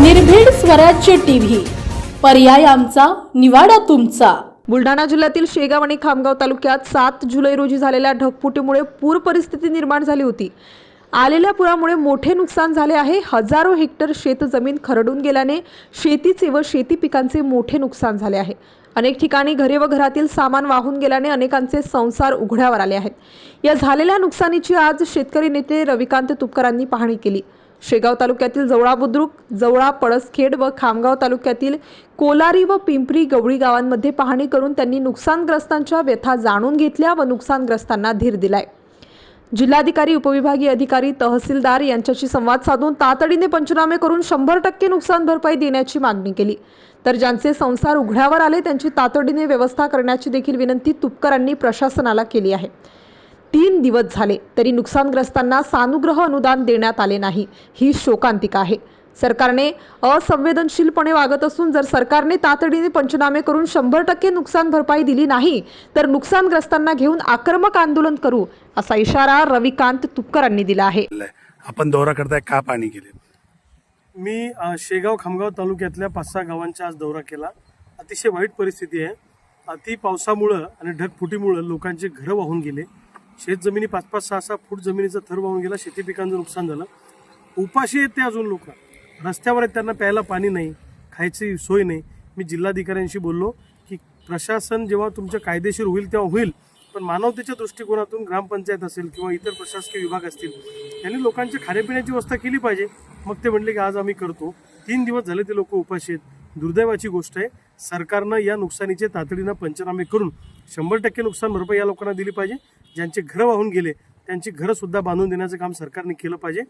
निर्भीड स्वराज्य टीव्ही. पर्याय आमचा निवाडा तुमचा. बुलढाणा जिल्ह्यातील शेगाव आणि खामगाव तालुक्यात सात जुलै रोजी झालेल्या ढगफुटीमुळे पूर परिस्थिती निर्माण झाली होती. आलेल्या पुरामुळे मोठे नुकसान झाले आहे. हजारो हेक्टर शेतजमीन खरडून गेल्याने शेतीचे व शेती पिकांचे मोठे नुकसान झाले आहे. अनेक ठिकाणी घरे व घरातील सामान वाहून गेल्याने अनेकांचे संसार उघड्यावर आले आहेत. या झालेल्या नुकसानीची आज शेतकरी नेते रविकांत तुपकरांनी पाहणी केली. शेगाव तालुक्यातील जवळा बुद्रुक जवळा पळसखेड व खामगाव तालुक्यातील कोलारी व पिंपरी गवळी गावांमध्ये पाहणी करून त्यांनी नुकसानग्रस्तांच्या व्यथा जाणून घेतल्या व नुकसानग्रस्तांना धीर दिलाय. जिल्हाधिकारी उपविभागीय अधिकारी तहसीलदार यांच्याशी संवाद साधून तातडीने पंचनामे करून शंभर टक्के नुकसान भरपाई देण्याची मागणी केली. तर ज्यांचे संसार उघड्यावर आले त्यांची तातडीने व्यवस्था करण्याची देखील विनंती तुपकरांनी प्रशासनाला केली आहे. तीन दिवस झाले तरी नुकसानग्रस्तांना सानुग्रह अनुदान देण्यात आले नाही. ही शोकांतिका आहे. सरकारने असंवेदनशीलपणे वागत असून जर सरकारने तातडीने पंचनामे करून शंभर टक्के नुकसान भरपाई दिली नाही तर नुकसानग्रस्तांना घेऊन आक्रमक आंदोलन करू असा इशारा रविकांत तुपकरांनी दिला आहे. आपण दौरा करताय का पाणी गेले मी शेगाव खामगाव तालुक्यातल्या पाच सहा गावांचा आज दौरा केला. अतिशय वाईट परिस्थिती आहे. अति पावसामुळं आणि ढगफुटीमुळं लोकांचे घरं वाहून गेले. शेतजमिनी पाच पाच सहा सहा फूट जमिनीचा थर वाहून गेला. शेती पिकांचं नुकसान झालं. उपाशी आहेत ते अजून लोक. रस्त्यावर त्यांना प्यायला पाणी नाही खायची सोय नाही. मी जिल्हाधिकाऱ्यांशी बोललो की प्रशासन जेव्हा तुमचं कायदेशीर होईल तेव्हा होईल पण मानवतेच्या दृष्टिकोनातून ग्रामपंचायत असेल किंवा इतर प्रशासकीय विभाग असतील त्यांनी लोकांची खाण्यापिण्याची व्यवस्था केली पाहिजे. मग ते म्हणले की आज आम्ही करतो. तीन दिवस झाले ते लोक उपाशी आहेत. दुर्दैवाची गोष्ट आहे सरकारनं या नुकसानीचे तातडीनं पंचनामे करून शंभर टक्के नुकसान भरपाई या लोकांना दिली पाहिजे. ज्यांचे घरं वाहून गेले त्यांची घरंसुद्धा बांधून देण्याचं काम सरकारने केलं पाहिजे.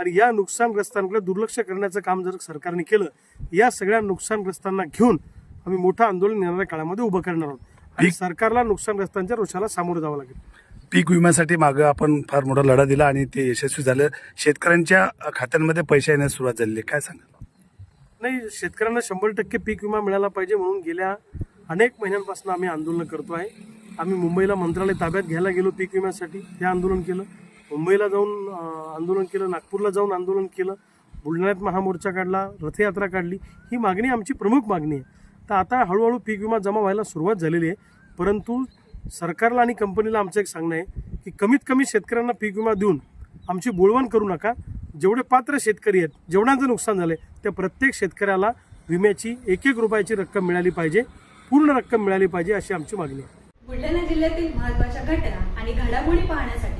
आणि या नुकसानग्रस्तांकडे दुर्लक्ष करण्याचं काम जर सरकारने केलं या सगळ्या नुकसानग्रस्तांना घेऊन आम्ही मोठं आंदोलन येणाऱ्या काळामध्ये उभं करणार आहोत. आणि. सरकारला नुकसानग्रस्तांच्या रोषाला सामोरं जावं लागेल. पीक विम्यासाठी मागं आपण फार मोठा लढा दिला आणि ते यशस्वी झालं. शेतकऱ्यांच्या खात्यांमध्ये पैसे येण्यास सुरुवात झालेली आहे. काय सांगाल? नाही शेतकऱ्यांना शंभर टक्के पीक विमा मिळाला पाहिजे म्हणून गेल्या अनेक महिन्यांपासून आम्ही आंदोलन करतो आहे आम्ही मुंबईला मंत्रालय ताब्यात घ्यायला गेलो पीक विम्यासाठी. हे आंदोलन केलं. मुंबईला जाऊन आंदोलन केलं नागपूरला जाऊन आंदोलन केलं बुलढाण्यात महामोर्चा काढला रथयात्रा काढली ही मागणी आमची प्रमुख मागणी आहे. तर आता हळूहळू पीक विमा जमा व्हायला सुरुवात झालेली आहे. परंतु सरकारला आणि कंपनीला आमचं एक सांगणं आहे की कमीत कमी शेतकऱ्यांना पीक विमा देऊन आमची बोळवण करू नका. जेवढे पात्र शेतकरी आहेत जेवढ्यांचं नुकसान झालं आहे त्या प्रत्येक शेतकऱ्याला विम्याची एक एक रुपयाची रक्कम मिळाली पाहिजे पूर्ण रक्कम मिळाली पाहिजे अशी आमची मागणी आहे. बुलढाणा जिल्ह्यातील महत्त्वाच्या घटना आणि घडामोडी पाहण्यासाठी